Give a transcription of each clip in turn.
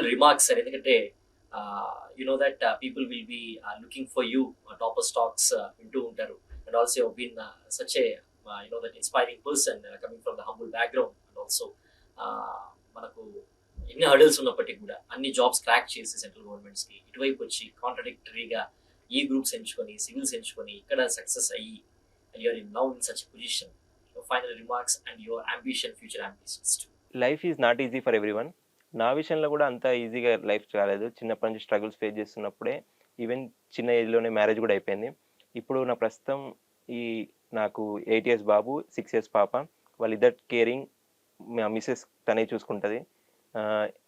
Final remarks sir ఎందుకంటే you know that people will be looking for you topper stocks వింటూ ఉంటారు. And also been such a you know that inspiring person coming from the humble background and also మనకు ఎన్ని hurdles ఉన్నప్పటికీ కూడా అన్ని jobs crack చేసి central గవర్నమెంట్స్కి ఇటువైపు వచ్చి కాంట్రడిక్టరీగా ఈ గ్రూప్స్ ఎంచుకొని సివిల్స్ ఎంచుకొని ఇక్కడ సక్సెస్ అయ్యి you're in now in such position final remarks and your ambition future ambitions life is not easy for everyone నా విషయంలో కూడా అంత ఈజీగా లైఫ్ కాలేదు చిన్నప్పటి నుంచి స్ట్రగుల్స్ ఫేస్ చేస్తున్నప్పుడే ఈవెన్ చిన్న ఏజ్లోనే మ్యారేజ్ కూడా అయిపోయింది. ఇప్పుడు నా ప్రస్తుతం ఈ నాకు ఎయిట్ ఇయర్స్ బాబు సిక్స్ ఇయర్స్ పాప. వాళ్ళిద్దరు కేరింగ్ మా మిస్సెస్ తనే చూసుకుంటుంది.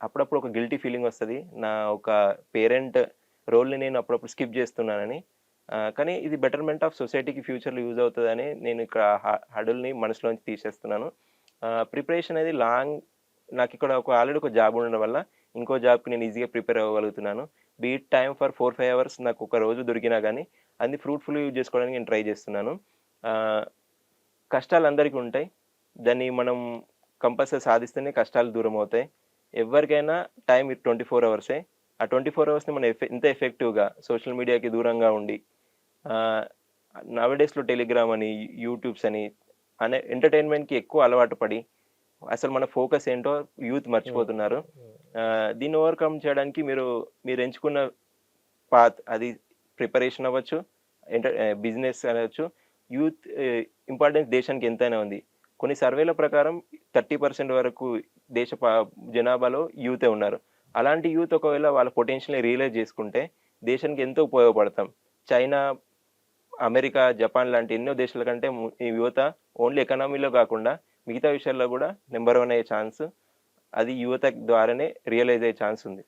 అప్పుడప్పుడు ఒక గిల్టీ ఫీలింగ్ వస్తుంది. నా ఒక పేరెంట్ రోల్ని నేను అప్పుడప్పుడు స్కిప్ చేస్తున్నానని. కానీ ఇది బెటర్మెంట్ ఆఫ్ సొసైటీకి ఫ్యూచర్లో యూజ్ అవుతుందని నేను ఇక్కడ హడుల్ని మనసులోంచి తీసేస్తున్నాను. ప్రిపరేషన్ అనేది లాంగ్ నాకు ఇక్కడ ఒక ఆల్రెడీ ఒక జాబ్ ఉండడం వల్ల ఇంకో జాబ్కి నేను ఈజీగా prepare అవ్వగలుగుతున్నాను. Beat time for four five hours నాకు ఒక రోజు దొరికినా కానీ అది ఫ్రూట్ఫుల్ యూజ్ చేసుకోవడానికి నేను ట్రై చేస్తున్నాను. కష్టాలు అందరికీ ఉంటాయి. దాన్ని మనం కంపల్సరీ సాధిస్తేనే కష్టాలు దూరం అవుతాయి. ఎవరికైనా టైం ట్వంటీ ఫోర్ అవర్సే. ఆ ట్వంటీ ఫోర్ అవర్స్ని మనం ఎఫె ఇంత ఎఫెక్టివ్గా సోషల్ మీడియాకి దూరంగా ఉండి నవడేస్లో టెలిగ్రామ్ అని యూట్యూబ్స్ అని అనే ఎంటర్టైన్మెంట్కి ఎక్కువ అలవాటు పడి అసలు మన ఫోకస్ ఏంటో యూత్ మర్చిపోతున్నారు. దీన్ని ఓవర్కమ్ చేయడానికి మీరు మీరు ఎంచుకున్న పాత్ అది ప్రిపరేషన్ అవ్వచ్చు ఎంటర్ బిజినెస్ అనవచ్చు యూత్ ఇంపార్టెన్స్ దేశానికి ఎంతైనా ఉంది. కొన్ని సర్వేల ప్రకారం థర్టీ పర్సెంట్ వరకు దేశ జనాభాలో యూతే ఉన్నారు. అలాంటి యూత్ ఒకవేళ వాళ్ళ పొటెన్షియల్ని రియలైజ్ చేసుకుంటే దేశానికి ఎంతో ఉపయోగపడతాం. చైనా అమెరికా జపాన్ లాంటి ఎన్నో దేశాల కంటే యువత ఓన్లీ ఎకనామీలో కాకుండా మిగతా విషయాల్లో కూడా నెంబర్ వన్ అయ్యే ఛాన్స్ అది యువత ద్వారానే రియలైజ్ అయ్యే ఛాన్స్ ఉంది.